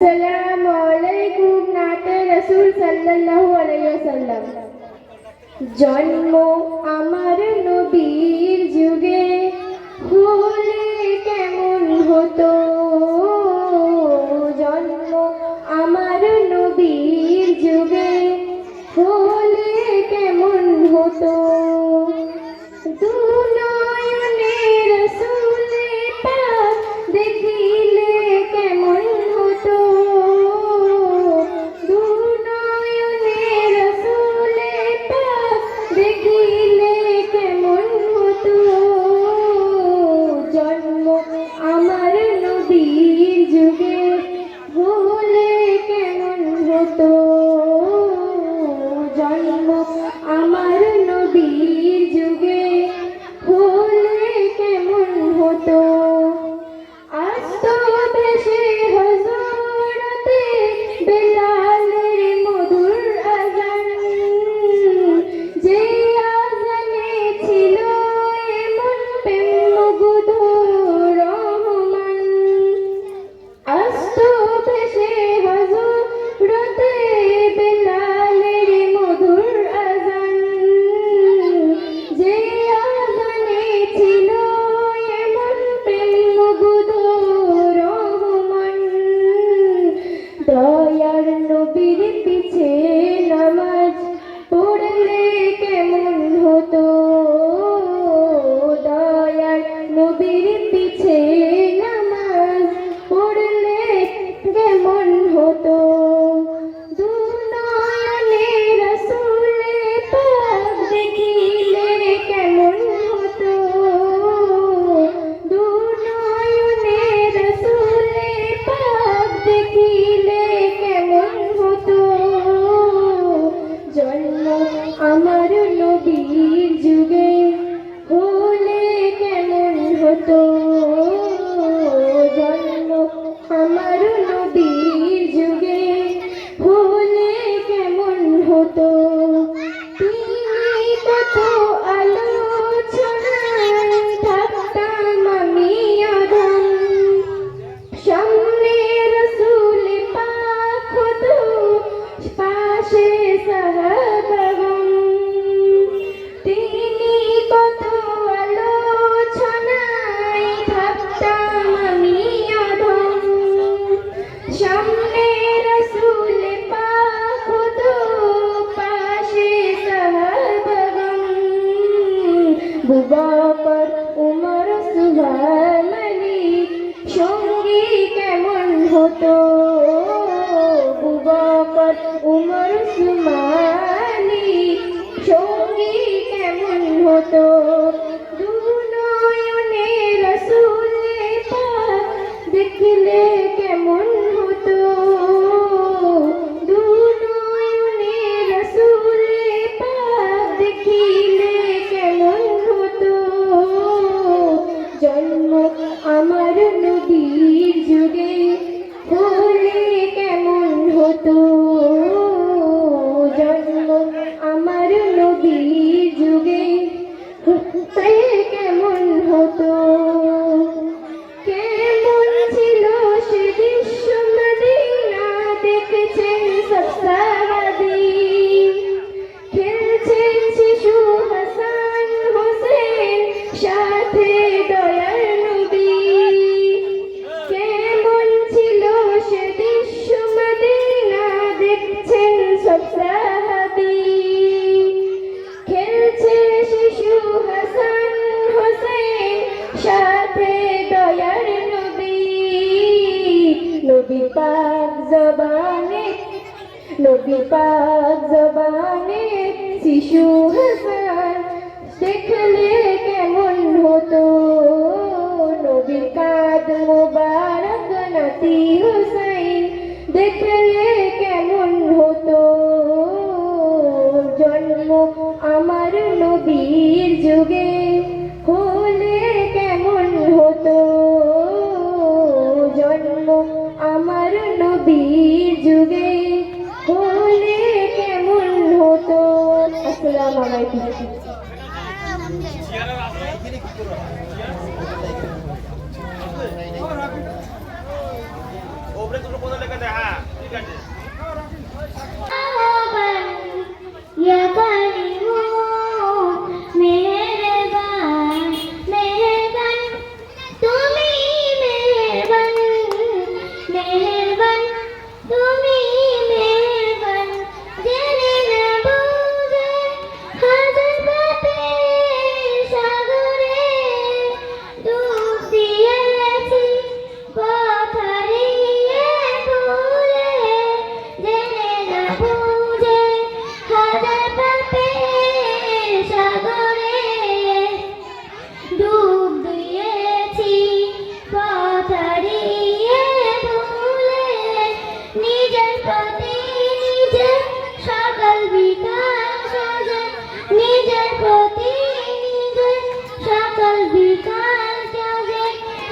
সালাম আলাইকুম নাতে রসুল সাল্লাল্লাহু আলাইহি ওয়াসাল্লাম জন্ম আমার নবী 欢迎吗？তোমার খুদা উমর সুভামনি সঙ্গী কেমন হতো খুদা উমর সুমানি সঙ্গী কেমন হতো নদীর যুগে হলে কেমন হতো? নবী পাক জবানে শিশু হাসান দেখলে কেমন হতো? নবী কাদ মোবারক নাতি হুসাইন দেখলে ওপরে দুটো কথা লেখা দেয় হ্যাঁ ঠিক আছে।